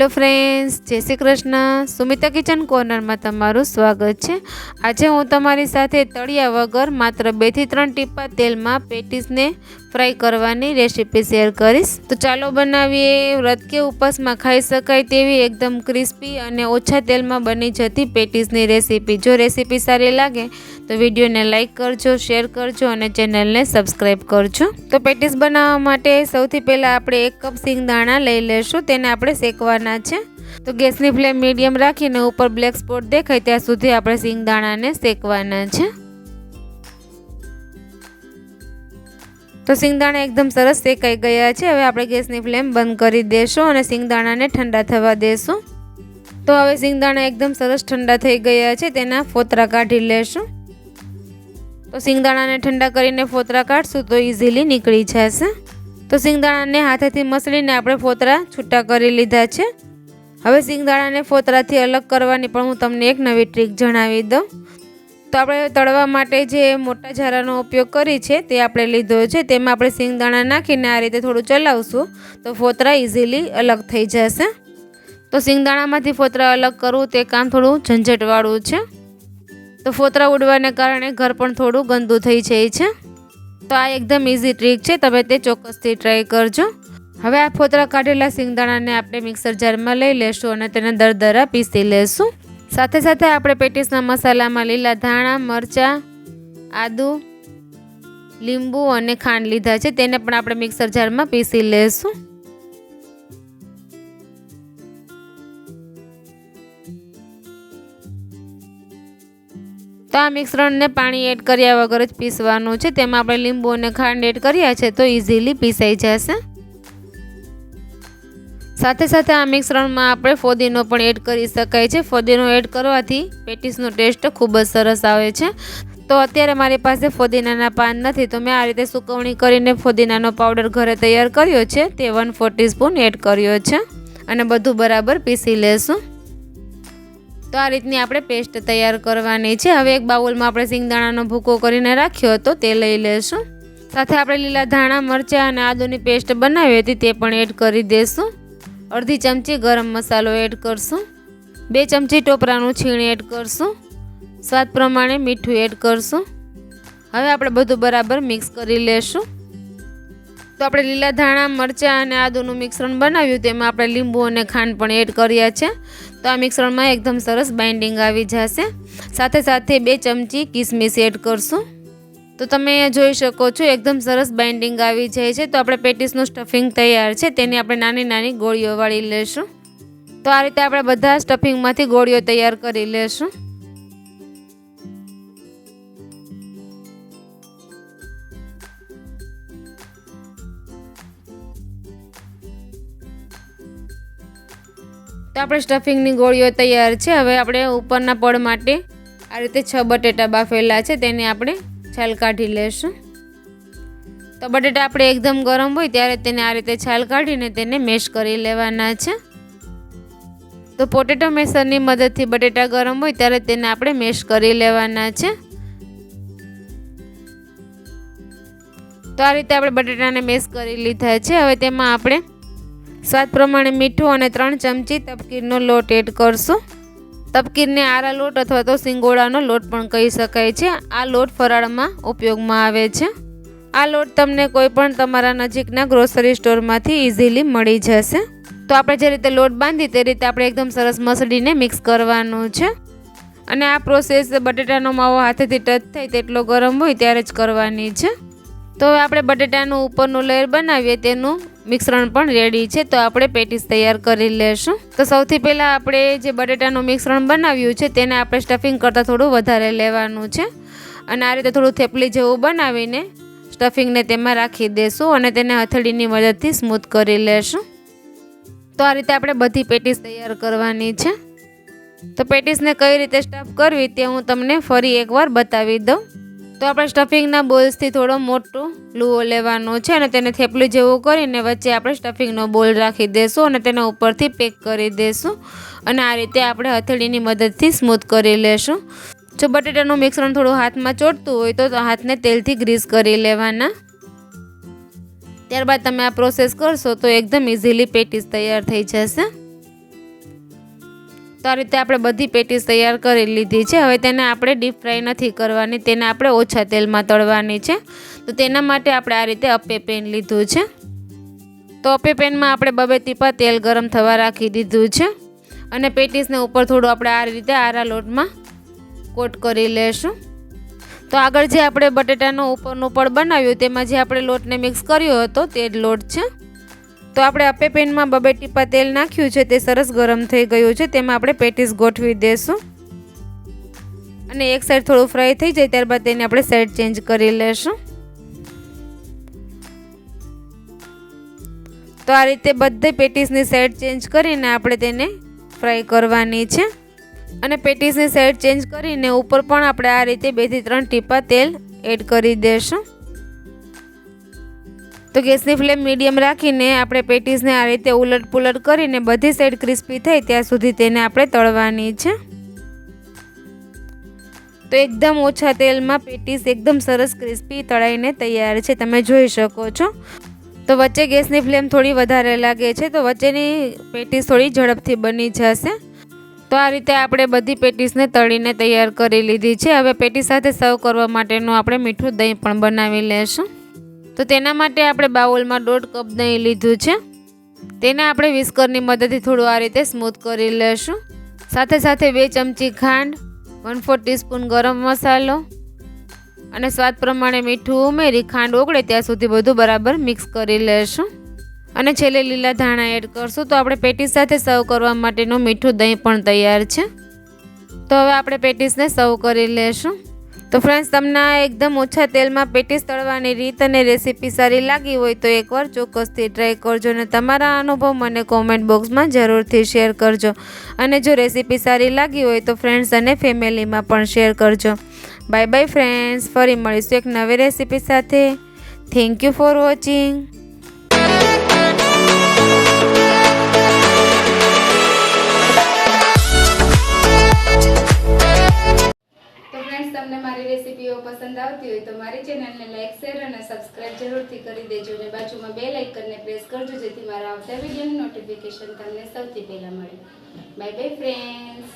Hello friends, Jai Shri Krishna. Sumita kitchen કોર્નરમાં તમારું સ્વાગત છે. આજે હું તમારી સાથે તળિયા વગર માત્ર બેથી ત્રણ ટીપા તેલમાં પેટીસને ફ્રાય કરવાની રેસીપી શેર કરીશ. તો ચાલો બનાવીએ વ્રત કે ઉપવાસમાં ખાઈ શકાય તેવી એકદમ ક્રિસ્પી અને ઓછા તેલમાં બની જતી પેટીસની રેસીપી જો રેસીપી સારી લાગે, તો વિડીયોને લાઇક કરજો શેર કરજો અને ચેનલને સબસ્ક્રાઈબ કરજો. તો પેટીસ બનાવવા માટે સૌથી પહેલાં આપણે એક કપ સિંગદાણા લઈ લેશું, તેને આપણે શેકવાના છે. તો ગેસની ફ્લેમ મીડિયમ રાખીને ઉપર બ્લેક સ્પોટ દેખાય, ત્યાં સુધી આપણે સિંગદાણાને શેકવાના છે. તો સિંગદાણા એકદમ સરસ શેકાઈ ગયા છે. હવે આપણે ગેસની ફ્લેમ બંધ કરી દેશું અને સિંગદાણાને ઠંડા થવા દેશું. તો હવે સિંગદાણા એકદમ સરસ ઠંડા થઈ ગયા છે, તેના ફોતરા કાઢી લેશું. તો સિંગદાણાને ઠંડા કરીને ફોતરા કાઢશું તો ઇઝીલી નીકળી જશે. તો સિંગદાણાને હાથેથી મસળીને આપણે ફોતરા છૂટા કરી લીધા છે. હવે સિંગદાણાને ફોતરાથી અલગ કરવાની પણ હું તમને એક નવી ટ્રીક જણાવી દઉં. તો આપણે તળવા માટે જે મોટા ઝારાનો ઉપયોગ કરી છે તે આપણે લીધો છે. તેમાં આપણે સિંગદાણા નાખીને આ રીતે થોડું ચલાવશું. તો ફોતરા ઇઝીલી અલગ થઈ જશે. તો સિંગદાણામાંથી ફોતરા અલગ કરવું તે કામ થોડું ઝંઝટવાળું છે. તો ફોતરા ઉડવાને કારણે ઘર પણ થોડું ગંદુ થઈ જાય છે. તો આ એકદમ ઇઝી ટ્રીક છે. તમે તે ચોક્કસથી ટ્રાય કરજો. હવે આ ફોતરા કાઢેલા સિંગદાણાને આપણે મિક્સર જારમાં લઈ લેશું અને તેને દરદરા પીસી લેશું. સાથે સાથે આપણે પેટીસના મસાલામાં લીલા ધાણા, મરચાં, આદુ, લીંબુ અને ખાંડ લીધા છે. તેને પણ આપણે મિક્સર જારમાં પીસી લેશું. તો આ મિશ્રણને પાણી એડ કર્યા વગર જ પીસવાનું છે. તેમાં આપણે લીંબુ અને ખાંડ એડ કર્યા છે તો ઇઝીલી પીસાઈ જશે. સાથે સાથે આ મિશ્રણમાં આપણે ફોદીનો પણ એડ કરી શકાય છે. ફોદીનો એડ કરવાથી પેટીસનો ટેસ્ટ ખૂબ જ સરસ આવે છે. તો અત્યારે મારી પાસે ફોદીનાના પાન નથી. તો મેં આ રીતે સુકવણી કરીને ફોદીનાનો પાવડર ઘરે તૈયાર કર્યો છે. તે વન ફોર સ્પૂન એડ કર્યો છે અને બધું બરાબર પીસી લેશું. તો આ રીતની આપણે પેસ્ટ તૈયાર કરવાની છે. હવે એક બાઉલમાં આપણે સિંગદાણાનો ભૂકો કરીને રાખ્યો હતો તે લઈ લેશું. સાથે આપણે લીલા ધાણા, મરચાં અને આદુની પેસ્ટ બનાવી હતી તે પણ એડ કરી દઈશું અડધી ચમચી ગરમ મસાલો એડ કરશું. બે ચમચી ટોપરાનું છીણ એડ કરશું. સ્વાદ પ્રમાણે મીઠું એડ કરશું. હવે આપણે બધું બરાબર મિક્સ કરી લેશું. તો આપણે લીલા ધાણા, મરચાં અને આદુનું મિશ્રણ બનાવ્યું, તેમાં આપણે લીંબુ અને ખાંડ પણ એડ કર્યા છે. તો આ મિશ્રણમાં એકદમ સરસ બાઇન્ડિંગ આવી જશે. સાથે સાથે બે ચમચી કિસમિસ એડ કરશું. તો તમે જોઈ શકો છો, એકદમ સરસ બાઇન્ડિંગ આવી જાય છે. તો આપણે પેટીસનું સ્ટફિંગ તૈયાર છે, તેની આપણે નાની નાની ગોળીઓ વાળી લેશું. તો આ રીતે આપણે બધા સ્ટફિંગમાંથી ગોળીઓ તૈયાર કરી લેશું. તો આપણે સ્ટફિંગની ગોળીઓ તૈયાર છે. હવે આપણે ઉપરના પડ માટે આ રીતે છ બટેટા બાફેલા છે, તેને આપણે છાલ કાઢી લેશું. તો બટેટા આપણે એકદમ ગરમ હોય ત્યારે તેને આ રીતે છાલ કાઢીને તેને મેશ કરી લેવાના છે. તો પોટેટો મેસરની મદદથી બટેટા ગરમ હોય ત્યારે તેને આપણે મેશ કરી લેવાના છે. તો આ રીતે આપણે બટેટાને મેશ કરી લીધા છે. હવે તેમાં આપણે સ્વાદ પ્રમાણે મીઠું અને ત્રણ ચમચી તપકીરનો લોટ એડ કરશું. તપકીરને આરા લોટ અથવા તો સિંગોડાનો લોટ પણ કહી શકાય છે. આ લોટ ફરાળમાં ઉપયોગમાં આવે છે. આ લોટ તમને કોઈ પણ તમારા નજીકના ગ્રોસરી સ્ટોરમાંથી ઇઝીલી મળી જશે. તો આપણે જે રીતે લોટ બાંધી તે રીતે આપણે એકદમ સરસ મસળીને મિક્સ કરવાનું છે. અને આ પ્રોસેસ બટેટાનો માવો હાથેથી ટચ થાય તેટલો ગરમ હોય ત્યારે જ કરવાની છે. તો હવે આપણે બટેટાનું ઉપરનું લેયર બનાવીએ તેનું મિશ્રણ પણ રેડી છે, તો આપણે પેટીસ તૈયાર કરી લેશું. તો સૌથી પહેલાં આપણે જે બટેટાનું મિશ્રણ બનાવ્યું છે, તેને આપણે સ્ટફિંગ કરતાં થોડું વધારે લેવાનું છે. અને આ રીતે થોડું થેપલી જેવું બનાવીને સ્ટફિંગને તેમાં રાખી દેશું અને તેને હથેળીની મદદથી સ્મૂથ કરી લેશું. તો આ રીતે આપણે બધી પેટીસ તૈયાર કરવાની છે. તો પેટીસને કઈ રીતે સ્ટફ કરવી તે હું તમને ફરી એકવાર બતાવી દઉં. તો આપણે સ્ટફિંગના બોલ્સથી થોડો મોટો લુઓ લેવાનો છે અને તેને થેપલું જેવું કરીને વચ્ચે આપણે સ્ટફિંગનો બોલ રાખી દઈશું અને તેના ઉપરથી પેક કરી દઈશું અને આ રીતે આપણે હથેળીની મદદથી સ્મૂથ કરી લેશું. જો બટેટાનું મિશ્રણ થોડું હાથમાં ચોટતું હોય તો હાથને તેલથી ગ્રીસ કરી લેવાના. ત્યારબાદ તમે આ પ્રોસેસ કરશો તો એકદમ ઇઝીલી પેટીસ તૈયાર થઈ જશે. તો આ રીતે આપણે બધી પેટીસ તૈયાર કરી લીધી છે. હવે તેને આપણે ડીપ ફ્રાય નથી કરવાની, તેને આપણે ઓછા તેલમાં તળવાની છે. તો તેના માટે આપણે આ રીતે અપે પેન લીધું છે. તો અપે પેનમાં આપણે બબે ટીપા તેલ ગરમ થવા રાખી દીધું છે. અને પેટીસને ઉપર થોડું આપણે આ રીતે આરા લોટમાં કોટ કરી લેશું. તો આગળ જે આપણે બટેટાનો ઉપરનું પડ બનાવ્યું, તેમાં જે આપણે લોટને મિક્સ કર્યો હતો, તે જ લોટ છે. તો આપણે અપે પેનમાં બબે ટીપા તેલ નાખ્યું છે, તે સરસ ગરમ થઈ ગયું છે, તેમાં આપણે પેટીસ ગોઠવી દેશું. અને એક સાઈડ થોડું ફ્રાય થઈ જાય, ત્યારબાદ તેને આપણે સાઈડ ચેન્જ કરી લેશું. તો આ રીતે બધે પેટીસની સાઈડ ચેન્જ કરીને આપણે તેને ફ્રાય કરવાની છે. અને પેટીસની સાઈડ ચેન્જ કરીને ઉપર પણ આપણે આ રીતે બેથી ત્રણ ટીપા તેલ એડ કરી દેશું. તો ગેસની ફ્લેમ મીડિયમ રાખીને આપણે પેટીસને આ રીતે ઉલટ પુલટ કરીને બધી સાઈડ ક્રિસ્પી થાય ત્યાં સુધી તેને આપણે તળવાની છે. તો એકદમ ઓછા તેલમાં પેટીસ એકદમ સરસ ક્રિસ્પી તળાઈને તૈયાર છે, તમે જોઈ શકો છો. તો વચ્ચે ગેસની ફ્લેમ થોડી વધારે લાગે છે, તો વચ્ચેની પેટીસ થોડી ઝડપથી બની જશે. તો આ રીતે આપણે બધી પેટીસને તળીને તૈયાર કરી લીધી છે. હવે પેટી સાથે સર્વ કરવા માટેનું આપણે મીઠું દહીં પણ બનાવી લેશું. તો તેના માટે આપણે બાઉલમાં દોઢ કપ દહીં લીધું છે. તેને આપણે વિસ્કરની મદદથી થોડું આ રીતે સ્મૂથ કરી લેશું. સાથે સાથે બે ચમચી ખાંડ વન ફોર ટીસ્પૂન ગરમ મસાલો અને સ્વાદ પ્રમાણે મીઠું ઉમેરી ખાંડ ઓગળે ત્યાં સુધી બધું બરાબર મિક્સ કરી લેશું. અને છેલ્લે લીલા ધાણા એડ કરશું તો આપણે પેટીસ સાથે સર્વ કરવા માટેનું મીઠું દહીં પણ તૈયાર છે. તો હવે આપણે પેટીસને સર્વ કરી લેશું. તો ફ્રેન્ડ્સ, તમને એકદમ ઓછા તેલમાં પેટીસ તળવાની રીત અને રેસીપી સારી લાગી હોય તો એકવાર ચોક્કસથી ટ્રાય કરજો અને તમારા અનુભવ મને કોમેન્ટ બોક્સમાં જરૂરથી શેર કરજો. અને જો રેસીપી સારી લાગી હોય તો ફ્રેન્ડ્સ અને ફેમિલીમાં પણ શેર કરજો. Bye bye friends. ફરી મળીશું એક નવી રેસીપી સાથે. થેન્ક યુ ફોર વોચિંગ પસંદ આવતી હોય તો મારી ચેનલને લાઇક શેર અને સબસ્ક્રાઇબ જરૂરથી કરી દેજો અને બાજુમાં બે લાઇકનને પ્રેસ કરજો જેથી મારા આવતા વિડીયોની નોટિફિકેશન તમને સૌથી પહેલાં મળે. By bye friends